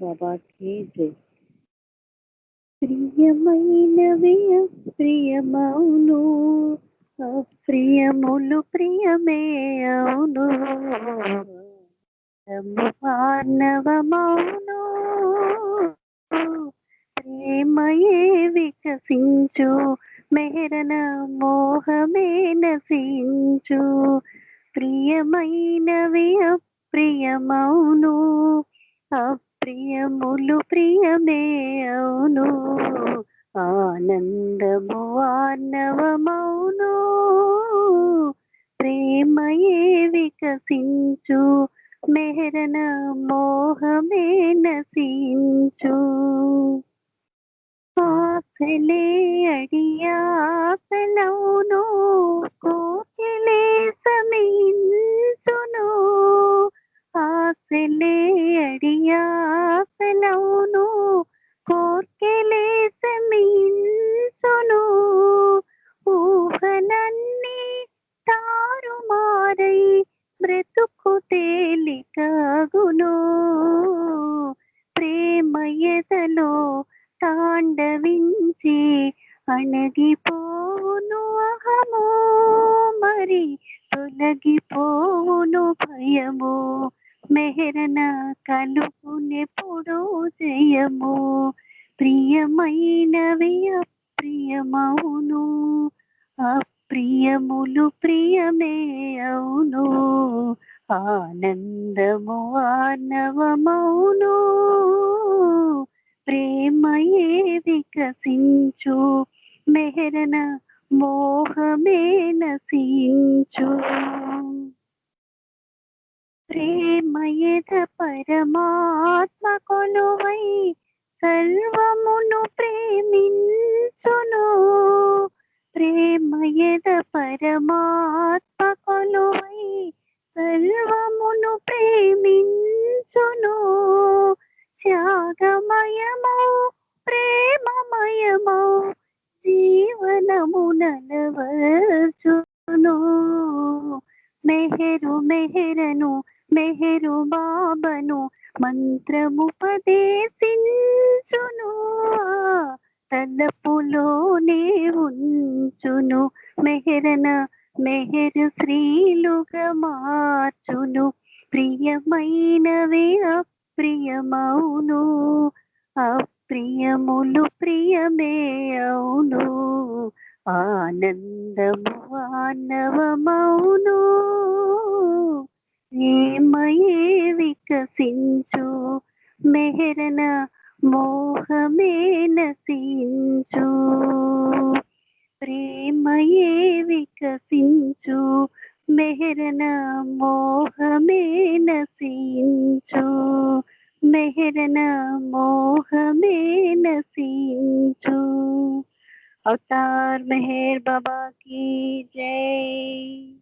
బాబాకి జై. ప్రియమైనవి ప్రియమౌను అప్రియములు ప్రియమే అవును. మానవమౌను ప్రేమయే వికసించు మెహరన మోహమే నశించు. ప్రియమైనవి అప్రియమౌను ప్రియములు ప్రియమే అవును. ఆనందము ఆనవమౌను. ప్రేమయే వికసించు. మెహరన మోహమే నశించు. ఆశలే అడియాసలవును కోకిలే సమించును ఆశలే వెతుకు తేలికగును. ప్రేమ ఎదలో తాండవించి అణగిపోవును అహము. మరి తొలగిపోవును భయము. మెహరన కలుపునెప్పుడు జయము. ప్రియమైనవి అప్రియమవును ప్రియములు ప్రియమే అవును. ఆనందము ఆనవమౌను. ప్రేమయే వికసించు మెహరన మోహమే నశించు. ప్రేమయద పరమాత్మ కొలువై సర్వమును ప్రేమిన్ ప్రేమ ఎద పరమాత్మ కొలువై సర్వమును ప్రేమించును. త్యాగమయమౌ ప్రేమమయమౌ జీవనము నలవర్చును. మెహరు మెహరను మెహరు బాబను మంత్రముపదేశించును. తలపులో మార్చును మెహరన మెహరు శ్రీలుగా మార్చును. ప్రియమైనవి అప్రియమౌను అప్రియములు ప్రియమే అవును. ఆనందము ఆనవమౌను. ఏమయే వికసించు మెహరన ప్రేమయే వికసించు మెహరన మోహమే నశించు మెహరన మోహమే నశించు अवतार मेहर बाबा की जय